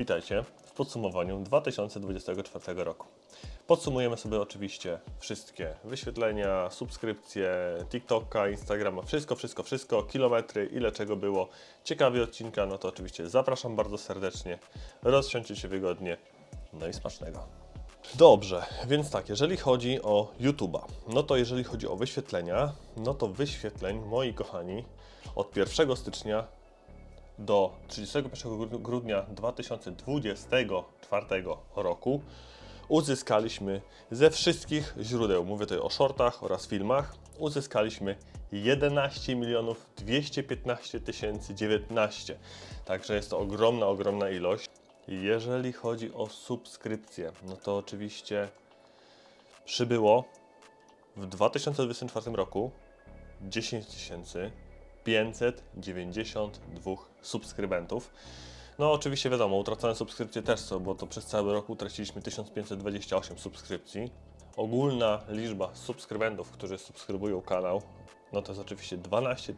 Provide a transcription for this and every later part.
Witajcie w podsumowaniu 2024 roku. Podsumujemy sobie oczywiście wszystkie wyświetlenia, subskrypcje, TikToka, Instagrama, wszystko, wszystko, wszystko, kilometry, ile czego było. Ciekawy odcinka, no to oczywiście zapraszam bardzo serdecznie. Rozsiądźcie się wygodnie, no i smacznego. Dobrze, więc tak, jeżeli chodzi o YouTube'a, no to jeżeli chodzi o wyświetlenia, no to wyświetleń, moi kochani, od 1 stycznia do 31 gru- grudnia 2024 roku uzyskaliśmy ze wszystkich źródeł, mówię tutaj o shortach oraz filmach, uzyskaliśmy 11 milionów 215 tysięcy 19. Także jest to ogromna, ogromna ilość. Jeżeli chodzi o subskrypcje, no to oczywiście przybyło w 2024 roku 10 592 subskrybentów. No oczywiście wiadomo, utracone subskrypcje też są, bo to przez cały rok utraciliśmy 1528 subskrypcji. Ogólna liczba subskrybentów, którzy subskrybują kanał, no to jest oczywiście 12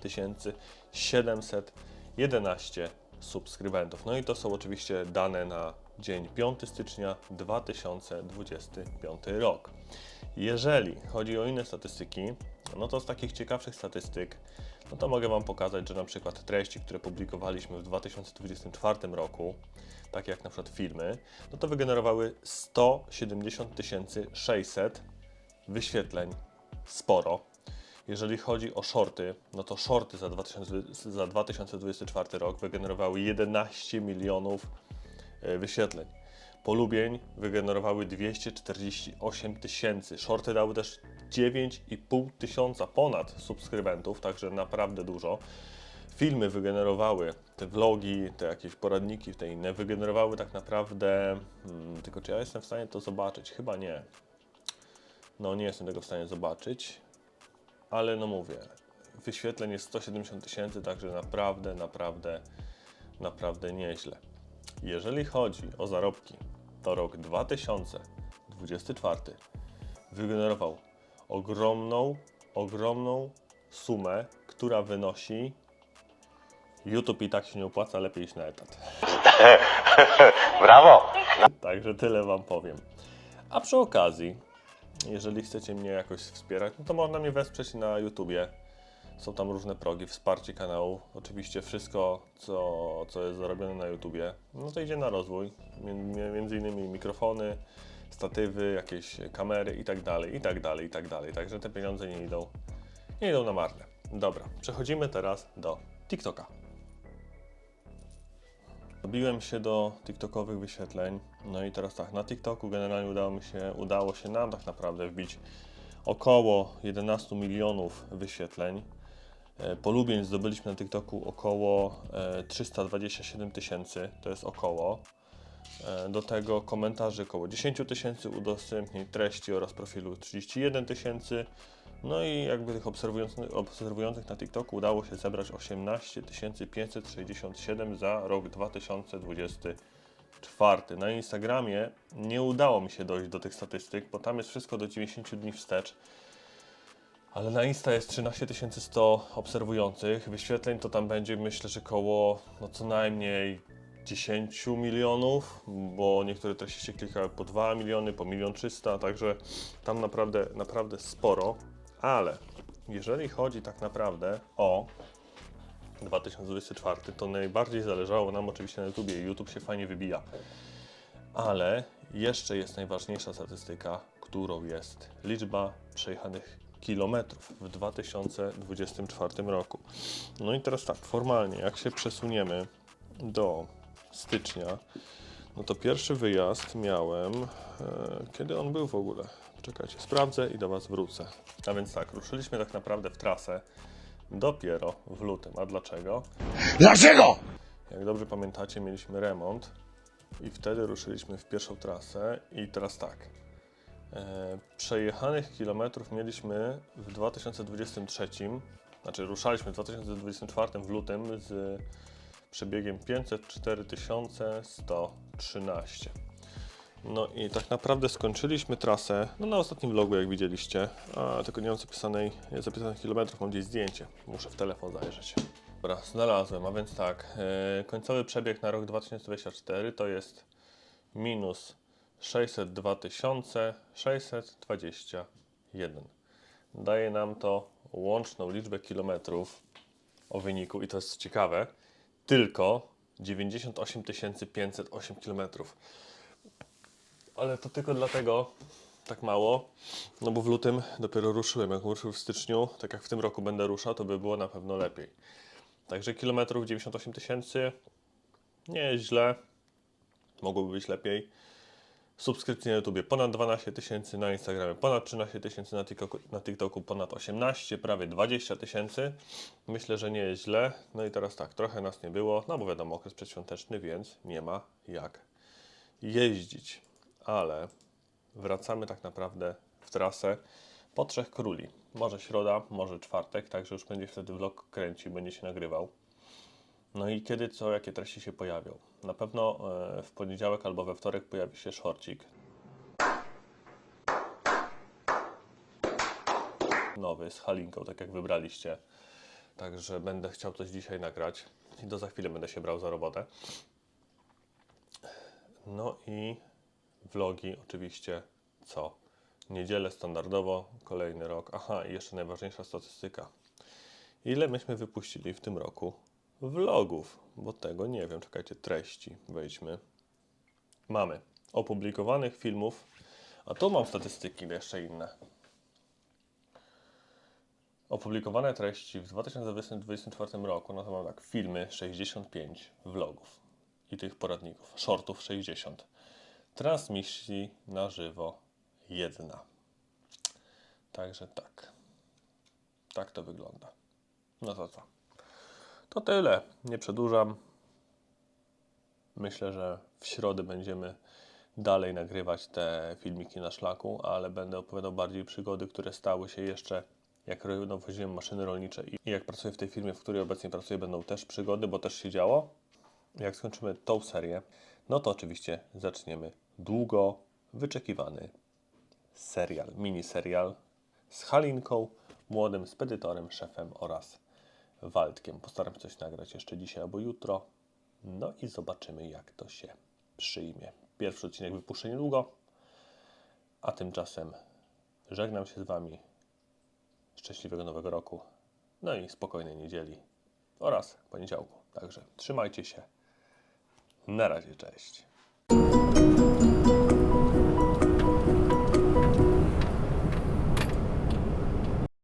711 subskrybentów. No i to są oczywiście dane na dzień 5 stycznia 2025 rok. Jeżeli chodzi o inne statystyki, no to z takich ciekawszych statystyk, no to mogę Wam pokazać, że na przykład treści, które publikowaliśmy w 2024 roku, takie jak na przykład filmy, no to wygenerowały 170 600 wyświetleń. Sporo. Jeżeli chodzi o shorty, no to shorty za, 2000, za 2024 rok wygenerowały 11 milionów e, wyświetleń. Polubień wygenerowały 248 tysięcy. Shorty dały też 9,5 tysiąca ponad subskrybentów, także naprawdę dużo. Filmy wygenerowały, te vlogi, te jakieś poradniki, te inne, wygenerowały tak naprawdę. Hmm, tylko czy ja jestem w stanie to zobaczyć? Chyba nie. No, nie jestem tego w stanie zobaczyć, ale no mówię, wyświetleń jest 170 tysięcy, także naprawdę, naprawdę, naprawdę nieźle. Jeżeli chodzi o zarobki, to rok 2024 wygenerował ogromną, ogromną sumę, która wynosi YouTube i tak się nie opłaca, lepiej iść na etat. Brawo! Także tyle Wam powiem. A przy okazji, jeżeli chcecie mnie jakoś wspierać, no to można mnie wesprzeć na YouTubie. Są tam różne progi, wsparcie kanału. Oczywiście wszystko, co, co jest zarobione na YouTubie, no to idzie na rozwój. Między innymi mikrofony, statywy, jakieś kamery i tak dalej, i tak dalej, i tak dalej. Także te pieniądze nie idą, nie idą na marne. Dobra, przechodzimy teraz do TikToka. Dobiłem się do TikTokowych wyświetleń. No i teraz tak, na TikToku generalnie udało mi się, udało się nam tak naprawdę wbić około 11 milionów wyświetleń. E, Polubień zdobyliśmy na TikToku około e, 327 tysięcy, to jest około. E, Do tego komentarzy około 10 tysięcy, udostępnień treści oraz profilu 31 tysięcy. No i jakby tych obserwujących, obserwujących na TikToku udało się zebrać 18 567 za rok 2024. Na Instagramie nie udało mi się dojść do tych statystyk, bo tam jest wszystko do 90 dni wstecz. Ale na Insta jest 13 100 obserwujących. Wyświetleń to tam będzie myślę, że koło no co najmniej 10 milionów, bo niektóre treści się klikały po 2 miliony, po 1 300, także tam naprawdę, naprawdę sporo. Ale jeżeli chodzi tak naprawdę o 2024, to najbardziej zależało nam oczywiście na YouTubie. YouTube się fajnie wybija. Ale jeszcze jest najważniejsza statystyka, którą jest liczba przejechanych kilometrów w 2024 roku. No i teraz tak, formalnie, jak się przesuniemy do stycznia, no to pierwszy wyjazd miałem. E, kiedy on był w ogóle? Czekajcie, sprawdzę i do Was wrócę. A więc tak, ruszyliśmy tak naprawdę w trasę dopiero w lutym. A dlaczego? Dlaczego? Jak dobrze pamiętacie, mieliśmy remont i wtedy ruszyliśmy w pierwszą trasę. I teraz tak. E, przejechanych kilometrów mieliśmy w 2023, znaczy ruszaliśmy w 2024 w lutym z przebiegiem 504 113. No i tak naprawdę skończyliśmy trasę, no na ostatnim vlogu jak widzieliście, a tylko nie mam zapisanej, zapisanych kilometrów, mam gdzieś zdjęcie, muszę w telefon zajrzeć. Dobra, znalazłem, a więc tak, yy, końcowy przebieg na rok 2024 to jest minus 602 621. Daje nam to łączną liczbę kilometrów o wyniku, i to jest ciekawe, tylko 98 508 kilometrów. Ale to tylko dlatego tak mało, no bo w lutym dopiero ruszyłem. Jak ruszył w styczniu, tak jak w tym roku będę ruszał, to by było na pewno lepiej. Także kilometrów 98 tysięcy, nie jest źle, mogłoby być lepiej. Subskrypcji na YouTubie ponad 12 tysięcy, na Instagramie ponad 13 tysięcy, na TikToku, na TikToku ponad 18, prawie 20 tysięcy. Myślę, że nie jest źle. No i teraz tak, trochę nas nie było, no bo wiadomo, okres przedświąteczny, więc nie ma jak jeździć. Ale wracamy tak naprawdę w trasę po Trzech Króli. Może środa, może czwartek, także już będzie wtedy vlog kręcił, będzie się nagrywał. No i kiedy co, jakie treści się pojawią? Na pewno e, w poniedziałek albo we wtorek pojawi się szorcik. Nowy, z halinką, tak jak wybraliście. Także będę chciał coś dzisiaj nagrać i to za chwilę będę się brał za robotę. No i vlogi oczywiście co? Niedzielę standardowo, kolejny rok. Aha, i jeszcze najważniejsza statystyka. Ile myśmy wypuścili w tym roku vlogów? Bo tego nie wiem. Czekajcie, treści. Wejdźmy. Mamy opublikowanych filmów, a tu mam statystyki jeszcze inne. Opublikowane treści w 2024 roku, no to mam tak, filmy 65 vlogów i tych poradników, shortów 60. Transmisji na żywo jedna. Także tak. Tak to wygląda. No to co? To tyle. Nie przedłużam. Myślę, że w środę będziemy dalej nagrywać te filmiki na szlaku, ale będę opowiadał bardziej przygody, które stały się jeszcze jak ro- woziłem maszyny rolnicze i jak pracuję w tej firmie, w której obecnie pracuję, będą też przygody, bo też się działo. Jak skończymy tą serię, no to oczywiście zaczniemy długo wyczekiwany serial, mini serial z Halinką, młodym spedytorem, szefem oraz Waldkiem. Postaram się coś nagrać jeszcze dzisiaj albo jutro. No i zobaczymy, jak to się przyjmie. Pierwszy odcinek wypuszczę niedługo, a tymczasem żegnam się z Wami. Szczęśliwego Nowego Roku, no i spokojnej niedzieli oraz poniedziałku. Także trzymajcie się. Na razie, cześć.